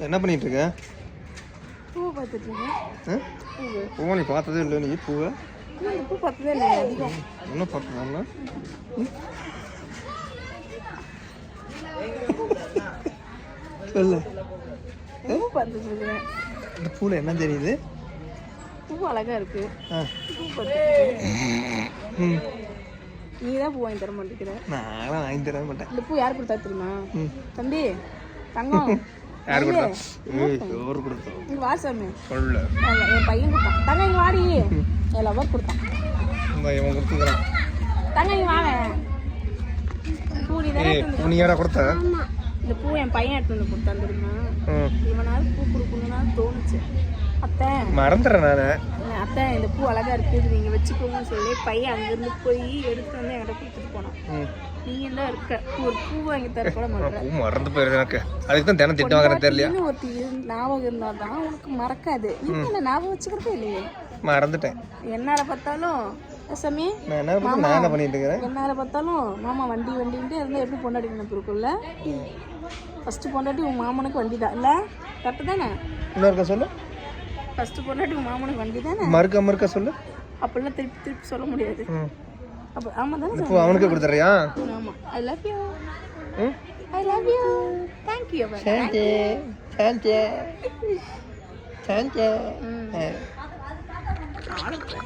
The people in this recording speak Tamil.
என்ன பண்ணிட்டு இருக்க பூ பார்த்துட்டு இருக்கேன்? பூவு. நீ பார்த்ததே இல்லை நீ பூவை? பூ பார்த்ததே இல்லை அதிகம். என்ன பார்க்கலாம்னா சொல்லு. பூ பார்த்துட்டு இந்த பூவில் என்ன தெரியுது? பூ அழகா இருக்கு. பூ பார்த்துட்டு நீ தான் பூ வாங்கி தர மாட்டேங்கிற. நான்லாம் வாங்கி தர மாட்டேன். இந்த பூ யார் கொடுத்தா தெரியுமா? ம். தம்பி தங்கம். யார் கொடுத்தா? ஏய் எவர் கொடுத்தோம் இங்க வா சாமி. சொல்ல. என் பையன் கொடுத்தான். தங்க இங்க வாடி. என் லவர் கொடுத்தான். இந்த இவன் கொடுத்துக்கிறான். தங்க இங்க வாங்க பூ நீ தானே நீ யாரா கொடுத்த? இந்த பூ என் பையன் எடுத்து வந்து கொடுத்தான் தெரியுமா? ம். இவனாவது பூ கொடுக்கணும்னு தோணுச்சு. அத்தை. மறந்துடுறேன் நான். அத்தை இந்த பூ அழகா இருக்கு இது நீங்க வச்சுக்கோங்கன்னு சொல்லி பையன் அங்கிருந்து போய் எடுத்து வந்து என்கிட்ட கொடுத்துட்டு போனான். ம். நீ தான் இருக்க ஒரு பூ வாங்கி தர கூட மாட்டேன். பூ மறந்து போயிருது எனக்கு. அதுக்கு தான் தினம் திட்டு வாங்குறேன் தெரியலையா? இன்னும் ஒருத்தி ஞாபகம் இருந்தா தான் உனக்கு மறக்காது. நீ என்ன ஞாபகம் வச்சுக்கிறதே இல்லையே. மறந்துட்டேன். என்னால பார்த்தாலும் சாமி நான் பண்ணிட்டு இருக்கிறேன்? என்னால பார்த்தாலும் மாமா வண்டி வண்டின்ட்டு இருந்தா எப்படி பொண்டாட்டி நினைப்பு இருக்கும்ல ஃபர்ஸ்ட் பொண்டாட்டி உன் மாமனுக்கு வண்டி தான் இல்ல? கரெக்டு தானே? இன்னொருக்க சொல்லு. ஃபர்ஸ்ட் பொண்டாட்டி மாமனுக்கு வண்டி தானே? மறுக்க மறுக்க சொல்லு. அப்படிலாம் திருப்பி திருப்பி சொல்ல முடியாது. அப்போ ஆமா தானே இப்போ அவனுக்கு கொடுத்துறியா ஆமா. I love you I love you thank you சாந்தே சாந்தே சாந்தே ம். ஆ. ஆளுக்கு